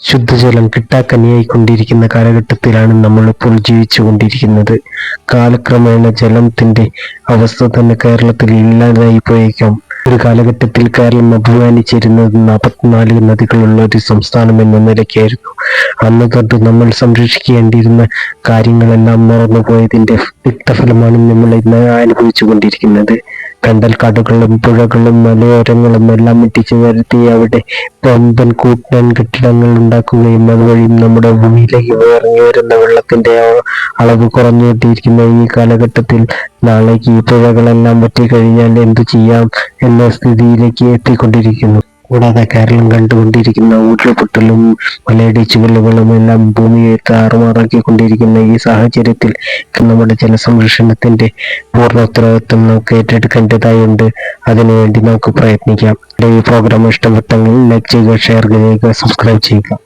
ശുദ്ധജലം കിട്ടാക്കനിയായിക്കൊണ്ടിരിക്കുന്ന കാലഘട്ടത്തിലാണ് നമ്മളിപ്പോൾ ജീവിച്ചുകൊണ്ടിരിക്കുന്നത്. കാലക്രമേണ ജലത്തിന്റെ അവസ്ഥ തന്നെ കേരളത്തിൽ ഇല്ലാതായി പോയേക്കാം. ഒരു കാലഘട്ടത്തിൽ കേരളം അഭിമാനിച്ചിരുന്നത് നാൽപ്പത്തിനാല് നദികളുള്ള ഒരു സംസ്ഥാനം എന്ന നിലയ്ക്കായിരുന്നു. അന്ന് തൊട്ട് നമ്മൾ സംരക്ഷിക്കേണ്ടിയിരുന്ന കാര്യങ്ങളെല്ലാം മറന്നുപോയതിന്റെ തിക്തഫലമാണ് നമ്മൾ ഇന്ന് അനുഭവിച്ചു കൊണ്ടിരിക്കുന്നത് കണ്ടൽക്കാടുകളും പുഴകളും മലയോരങ്ങളും എല്ലാം ഇട്ടിച്ചു വരുത്തി അവിടെ പമ്പൻ കൂട്ടൻ കെട്ടിടങ്ങൾ ഉണ്ടാക്കുകയും അതുവഴി നമ്മുടെ ഭൂമിയിലേക്ക് ഇറങ്ങി വരുന്ന വെള്ളത്തിന്റെ അളവ് കുറഞ്ഞു കിട്ടിയിരിക്കുന്ന ഈ കാലഘട്ടത്തിൽ നാളേക്ക് ഈ പുഴകളെല്ലാം പറ്റിക്കഴിഞ്ഞാൽ എന്തു ചെയ്യാം എന്ന സ്ഥിതിയിലേക്ക് എത്തിക്കൊണ്ടിരിക്കുന്നു. കൂടാതെ കേരളം കണ്ടുകൊണ്ടിരിക്കുന്ന ഉരുൾപൊട്ടലും മലയിടിച്ചുകളും എല്ലാം ഭൂമിയെ താറുമാറാക്കിക്കൊണ്ടിരിക്കുന്ന ഈ സാഹചര്യത്തിൽ നമ്മുടെ ജലസംരക്ഷണത്തിന്റെ പൂർണ ഉത്തരവാദിത്വം നമുക്ക് ഏറ്റെടുക്കേണ്ടതായുണ്ട്. അതിനുവേണ്ടി നമുക്ക് പ്രയത്നിക്കാം. ഈ പ്രോഗ്രാം ഇഷ്ടപ്പെട്ടെങ്കിൽ ലൈക്ക് ചെയ്യുക ഷെയർ ചെയ്യുക സബ്സ്ക്രൈബ് ചെയ്യുക.